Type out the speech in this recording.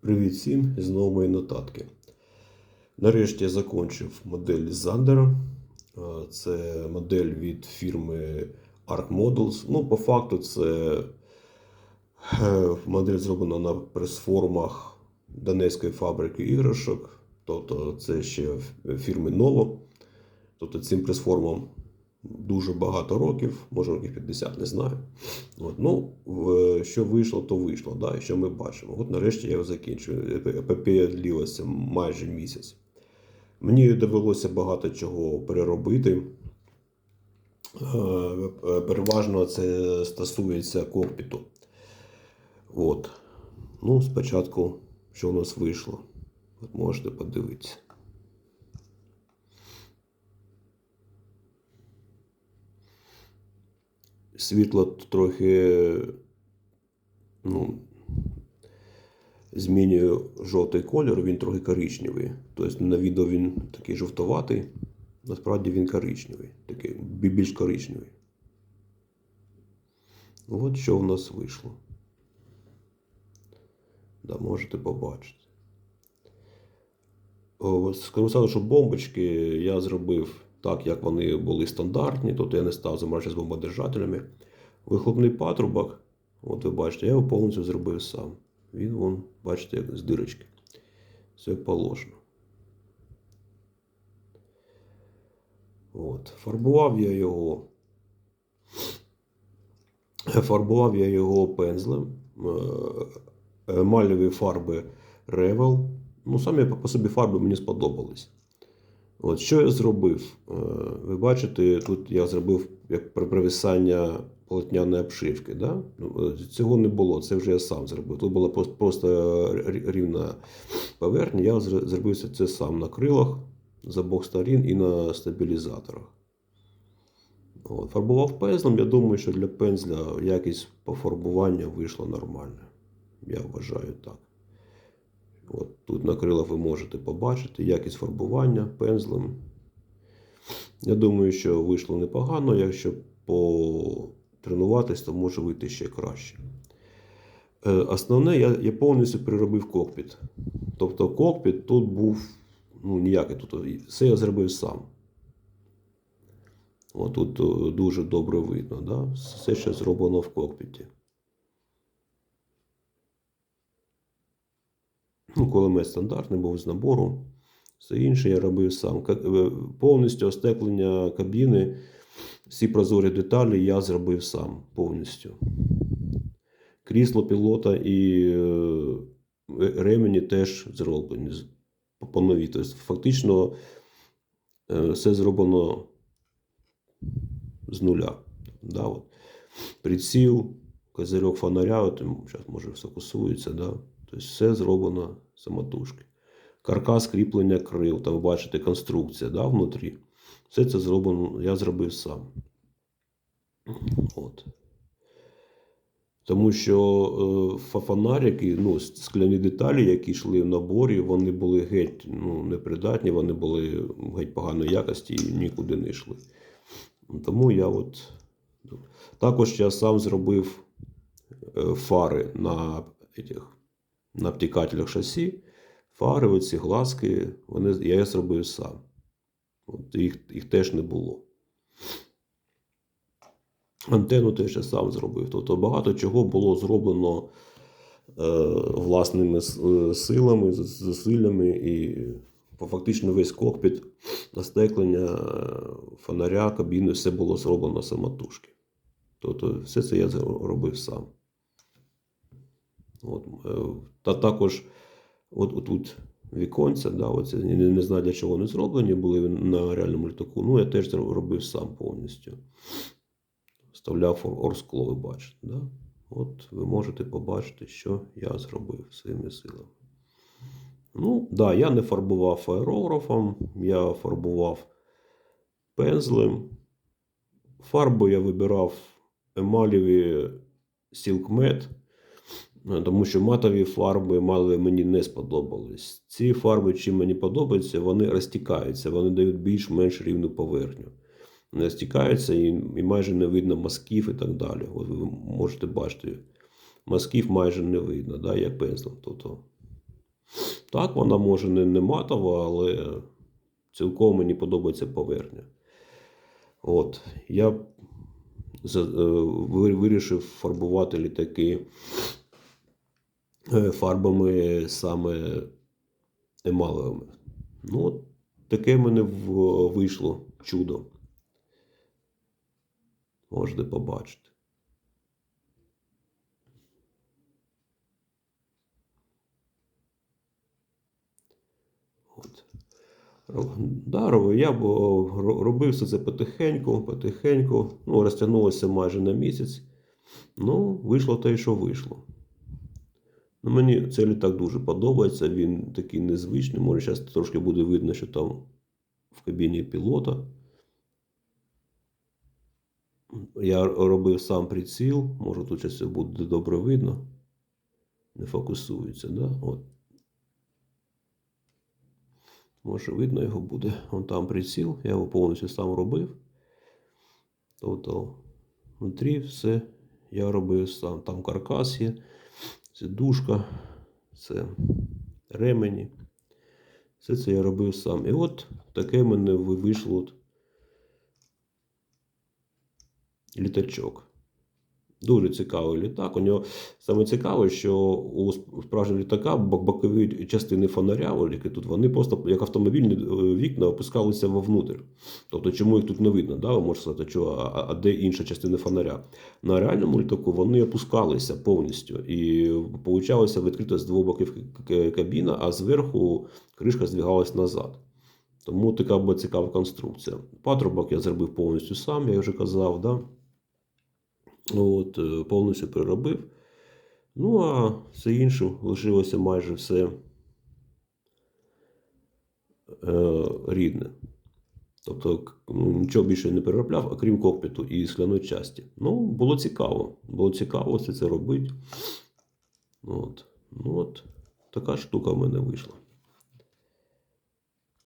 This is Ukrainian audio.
Привіт всім! Знову мої нотатки. Нарешті я закінчив модель Зандера. Це модель від фірми Arc Models. Ну, по факту, це е, модель зроблена на прес-формах Донецької фабрики іграшок. Тобто це ще фірми Novo. Тобто цим прес-формам дуже багато років, може років 50, не знаю. От, ну, що вийшло, то вийшло. Да? Що ми бачимо? От нарешті я його закінчую. Епопея длилася майже місяць. Мені довелося багато чого переробити. Е, е, Переважно це стосується кокпіту. От. Ну, спочатку, що у нас вийшло? От можете подивитися. Світло трохи ну, змінює жовтий колір, він трохи коричневий. Тобто на відео він такий жовтоватий, насправді він коричневий, такий більш коричневий. От що в нас вийшло. Да, можете побачити. Сразу, що бомбочки я зробив так, як вони були стандартні, тобто я не став заморачуватися з бомбодержателями. Вихлопний патрубок, от ви бачите, я його повністю зробив сам. Він вон, бачите, як з дирочки. Все як положено. От. Фарбував я його. Фарбував я його пензлем. Е, Емалеві фарби Revel. Ну, самі по собі фарби мені сподобались. От що я зробив? Е, Ви бачите, тут я зробив як при привисання полотняної обшивки. Да? Ну, е, Цього не було, це вже я сам зробив. Тут була просто, рівна поверхня. Я зр- зробив це сам на крилах з обох сторін і на стабілізаторах. От. Фарбував пензлем. Я думаю, що для пензля якість пофарбування вийшла нормальна. Я вважаю так. От тут на крилах ви можете побачити якість фарбування пензлем. Я думаю, що вийшло непогано. Якщо потренуватись, то може вийти ще краще. Е, Основне, я, я повністю переробив кокпіт. Тобто кокпіт тут був ну, ніякий. Тут все я зробив сам. От тут е, дуже добре видно. Да? Все, що зроблено в кокпіті. Ну, кулемет стандартний був з набору. Все інше я робив сам. Е, Повністю остеклення кабіни, всі прозорі деталі я зробив сам повністю. Крісло пілота і е, ремені теж зроблені по новій. Тобто, фактично е, все зроблено з нуля. Да, от. Приціл, козирьок фонаря, от, зараз може сфокусується, да? Тобто все зроблено самотужки. Каркас кріплення крил, там бачите конструкція да, внутрі. Все це зроблено, я зробив сам. От. Тому що е, фонарики, ну, скляні деталі, які йшли в наборі, вони були геть ну, непридатні, вони були геть поганої якості і нікуди не йшли. Тому я от. Також я сам зробив е, фари на, этих, на обтікателях шасі. Фари, оці глазки, вони, я їх зробив сам. От їх, їх теж не було. Антенну теж я сам зробив. Тобто багато чого було зроблено е, власними е, силами, зусиллями, і фактично весь кокпіт, настеклення, е, фонаря, кабіни, все було зроблено самотужки. Тобто все це я зро- робив сам. От, е, та також от, тут віконця, да, оце, не, не знаю, для чого вони зроблені, були на реальному літаку. Ну, я теж робив сам повністю. Вставляв ор- орскло, ви бачите. Да? От ви можете побачити, що я зробив своїми силами. Ну, да, я не фарбував аерографом, я фарбував пензлем. Фарбу я вибирав емаліві Matte, тому що матові фарби мали мені не сподобались. Ці фарби, чим мені подобаються, вони розтікаються, вони дають більш-менш рівну поверхню. Не розтікаються і, і майже не видно мазків і так далі. От ви можете бачити, мазків майже не видно, да, як пензлем. Тобто Так, вона може не, не матова, але цілком мені подобається поверхня. От, я е, вирішив фарбувати літаки е, фарбами саме емалевими. Ну, от таке в мене вийшло чудо. Можете побачити. От. Ро- Да, я робив все це потихеньку, потихеньку. Ну, розтягнулося майже на місяць. Ну, вийшло те, що вийшло. Ну, мені цей літак дуже подобається, він такий незвичний. Може, зараз трошки буде видно, що там в кабіні пілота. Я робив сам приціл, може тут все буде добре видно. Не фокусується, да? От. Може, видно його буде. Вон там приціл, я його повністю сам робив. Тобто, внутрі все я робив сам. Там каркас є, це дужка, це ремені. Все це я робив сам. І от таке в мене вийшло літачок. Дуже цікавий літак. У нього саме цікаве, що у справжнього літака бокові частини фонаря, які тут, вони просто як автомобільні е, вікна опускалися вовнутрь. Тобто, чому їх тут не видно? Да? Ви можете сказати, що, а, а де інша частина фонаря? На реальному літаку вони опускалися повністю. І получалося відкрита з двох боків кабіна, а зверху кришка здвигалась назад. Тому така була цікава конструкція. Патрубок я зробив повністю сам, я вже казав. Да? От, е, повністю переробив. Ну, а все інше лишилося майже все е, рідне. Тобто ну, нічого більше не переробляв, окрім кокпіту і скляної часті. Ну, було цікаво. Було цікаво все це робити. От. Ну, от така штука в мене вийшла.